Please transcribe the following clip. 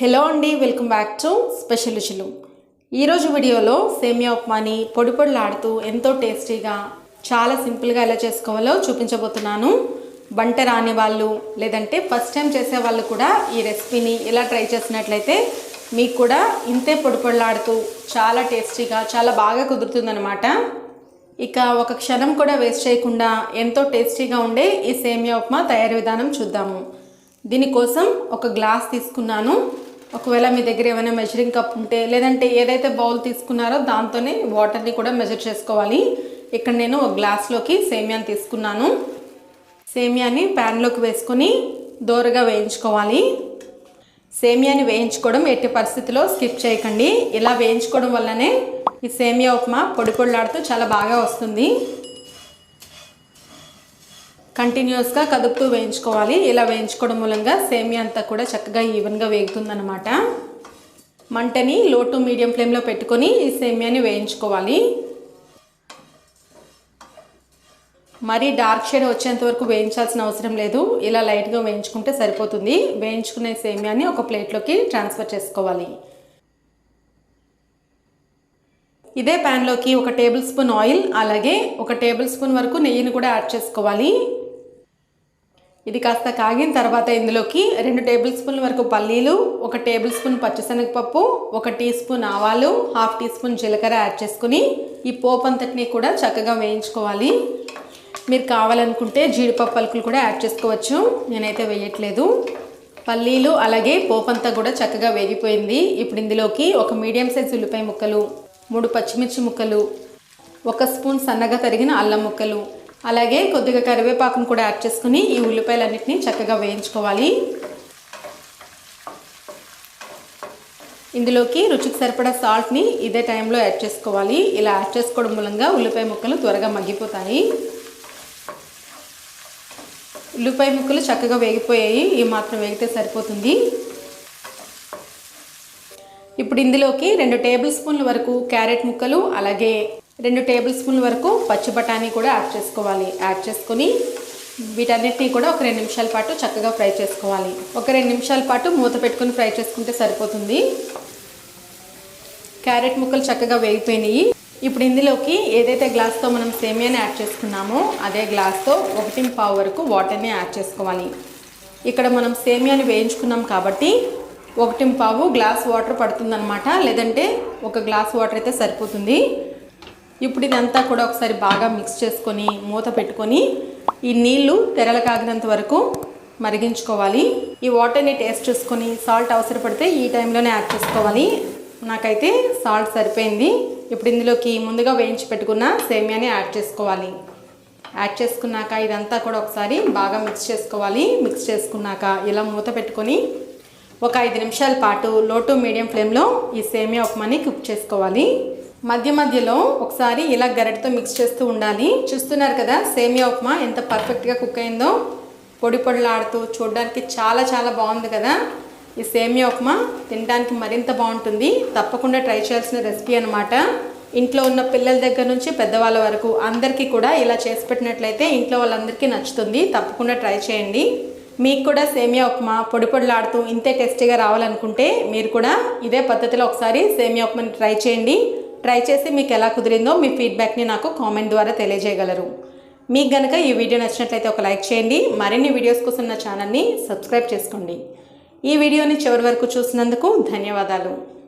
Hello అండి welcome back to special రుచులు. ఈరోజు వీడియోలో సేమియా ఉప్మాని పొడి పొడిలాడుతూ ఎంతో టేస్టీగా చాలా సింపుల్గా ఎలా చేసుకోవాలో చూపించబోతున్నాను. వంట రాని వాళ్ళు లేదంటే ఫస్ట్ టైం చేసే వాళ్ళు కూడా ఈ రెసిపీని ఎలా ట్రై చేసినట్లయితే మీకు కూడా ఇంతే పొడి పొడిలాడుతూ చాలా టేస్టీగా చాలా బాగా కుదురుతుందనమాట ఇక ఒక క్షణం కూడా వేస్ట్ చేయకుండా ఎంతో టేస్టీగా ఉండే ఈ సేమియా ఉప్మా తయారీ విధానం చూద్దాము. దీనికోసం ఒక గ్లాస్ తీసుకున్నాను. ఒకవేళ మీ దగ్గర ఏమైనా మెజరింగ్ కప్ ఉంటే లేదంటే ఏదైతే బౌల్ తీసుకున్నారో దాంతోనే వాటర్ని కూడా మెజర్ చేసుకోవాలి. ఇక్కడ నేను ఒక గ్లాస్లోకి సేమియాని తీసుకున్నాను. సేమియాని ప్యాన్లోకి వేసుకొని దోరగా వేయించుకోవాలి. సేమియాని వేయించుకోవడం ఎట్టి పరిస్థితిలో స్కిప్ చేయకండి. ఇలా వేయించుకోవడం వల్లనే ఈ సేమియా ఉప్మా పొడి పొడిలాడుతూ చాలా బాగా వస్తుంది. కంటిన్యూస్గా కదుపుతూ వేయించుకోవాలి. ఇలా వేయించుకోవడం మూలంగా సేమియా అంతా కూడా చక్కగా ఈవెన్గా వేగుతుందన్నమాట. మంటని లో టు మీడియం ఫ్లేమ్లో పెట్టుకొని ఈ సేమియాని వేయించుకోవాలి. మరీ డార్క్ షేడ్ వచ్చేంత వరకు వేయించాల్సిన అవసరం లేదు. ఇలా లైట్గా వేయించుకుంటే సరిపోతుంది. వేయించుకునే సేమియాని ఒక ప్లేట్లోకి ట్రాన్స్ఫర్ చేసుకోవాలి. ఇదే ప్యాన్లోకి ఒక టేబుల్ స్పూన్ ఆయిల్ అలాగే ఒక టేబుల్ స్పూన్ వరకు నెయ్యిని కూడా యాడ్ చేసుకోవాలి. ఇది కాస్త కాగిన తర్వాత ఇందులోకి రెండు టేబుల్ స్పూన్ల వరకు పల్లీలు ఒక టేబుల్ స్పూన్ పచ్చిశనగపప్పు ఒక టీ స్పూన్ ఆవాలు హాఫ్ టీ స్పూన్ జీలకర్ర యాడ్ చేసుకుని ఈ పోపు అంతటిని కూడా చక్కగా వేయించుకోవాలి. మీరు కావాలనుకుంటే జీడిపప్పు పలుకులు కూడా యాడ్ చేసుకోవచ్చు. నేనైతే వేయట్లేదు. పల్లీలు అలాగే పోపు అంతా కూడా చక్కగా వేగిపోయింది. ఇప్పుడు ఇందులోకి ఒక మీడియం సైజ్ ఉల్లిపాయ ముక్కలు మూడు పచ్చిమిర్చి ముక్కలు ఒక స్పూన్ సన్నగా తరిగిన అల్లం ముక్కలు అలాగే కొద్దిగా కరివేపాకును కూడా యాడ్ చేసుకుని ఈ ఉల్లిపాయలన్నింటినీ చక్కగా వేయించుకోవాలి. ఇందులోకి రుచికి సరిపడా సాల్ట్ని ఇదే టైంలో యాడ్ చేసుకోవాలి. ఇలా యాడ్ చేసుకోవడం మూలంగా ఉల్లిపాయ ముక్కలు త్వరగా మగ్గిపోతాయి. ఉల్లిపాయ ముక్కలు చక్కగా వేగిపోయాయి. ఈ మాత్రం వేగితే సరిపోతుంది. ఇప్పుడు ఇందులోకి రెండు టేబుల్ స్పూన్ల వరకు క్యారెట్ ముక్కలు అలాగే రెండు టేబుల్ స్పూన్ల వరకు పచ్చి బఠానీ కూడా యాడ్ చేసుకోవాలి. యాడ్ చేసుకొని వీటన్నిటినీ కూడా ఒక రెండు నిమిషాల పాటు చక్కగా ఫ్రై చేసుకోవాలి. ఒక రెండు నిమిషాల పాటు మూత పెట్టుకొని ఫ్రై చేసుకుంటే సరిపోతుంది. క్యారెట్ ముక్కలు చక్కగా వేగిపోయినాయి. ఇప్పుడు ఇందులోకి ఏదైతే గ్లాస్తో మనం సేమియాని యాడ్ చేసుకున్నామో అదే గ్లాస్తో ఒకటి పావు వరకు వాటర్ని యాడ్ చేసుకోవాలి. ఇక్కడ మనం సేమియాని వేయించుకున్నాం కాబట్టి ఒకటి పావు గ్లాస్ వాటర్ పడుతుందన్నమాట. లేదంటే ఒక గ్లాస్ వాటర్ అయితే సరిపోతుంది. ఇప్పుడు ఇదంతా కూడా ఒకసారి బాగా మిక్స్ చేసుకొని మూత పెట్టుకొని ఈ నీళ్ళు తెరల కాగినంత వరకు మరిగించుకోవాలి. ఈ వాటర్ని టేస్ట్ చేసుకొని సాల్ట్ అవసరపడితే ఈ టైంలోనే యాడ్ చేసుకోవాలి. నాకైతే సాల్ట్ సరిపోయింది. ఇప్పుడు ఇందులోకి ముందుగా వేయించి పెట్టుకున్న సేమియాని యాడ్ చేసుకోవాలి. యాడ్ చేసుకున్నాక ఇదంతా కూడా ఒకసారి బాగా మిక్స్ చేసుకోవాలి. మిక్స్ చేసుకున్నాక ఇలా మూత పెట్టుకొని ఒక ఐదు నిమిషాల పాటు లో టు మీడియం ఫ్లేమ్లో ఈ సేమియా ఉప్మాని కుక్ చేసుకోవాలి. మధ్య మధ్యలో ఒకసారి ఇలా గరిటతో మిక్స్ చేస్తూ ఉండాలి. చూస్తున్నారు కదా సేమియా ఉప్మా ఎంత పర్ఫెక్ట్గా కుక్ అయిందో. పొడి పొడిలాడుతూ చూడడానికి చాలా చాలా బాగుంది కదా. ఈ సేమియా ఉప్మా తినడానికి మరింత బాగుంటుంది. తప్పకుండా ట్రై చేయాల్సిన రెసిపీ అనమాట ఇంట్లో ఉన్న పిల్లల దగ్గర నుంచి పెద్దవాళ్ళ వరకు అందరికీ కూడా ఇలా చేసి పెట్టినట్లయితే ఇంట్లో వాళ్ళందరికీ నచ్చుతుంది. తప్పకుండా ట్రై చేయండి. మీకు కూడా సేమియా ఉప్మా పొడి పొడిలాడుతూ ఇంతే టేస్టీగా రావాలనుకుంటే మీరు కూడా ఇదే పద్ధతిలో ఒకసారి సేమియా ఉప్మాని ట్రై చేయండి. ట్రై చేసి మీకు ఎలా కుదిరిందో మీ ఫీడ్బ్యాక్ని నాకు కామెంట్ ద్వారా తెలియజేయగలరు. మీకు గనక ఈ వీడియో నచ్చినట్లయితే ఒక లైక్ చేయండి. మరిన్ని వీడియోస్ కోసం నా ఛానల్ని సబ్స్క్రైబ్ చేసుకోండి. ఈ వీడియోని చివరి వరకు చూసినందుకు ధన్యవాదాలు.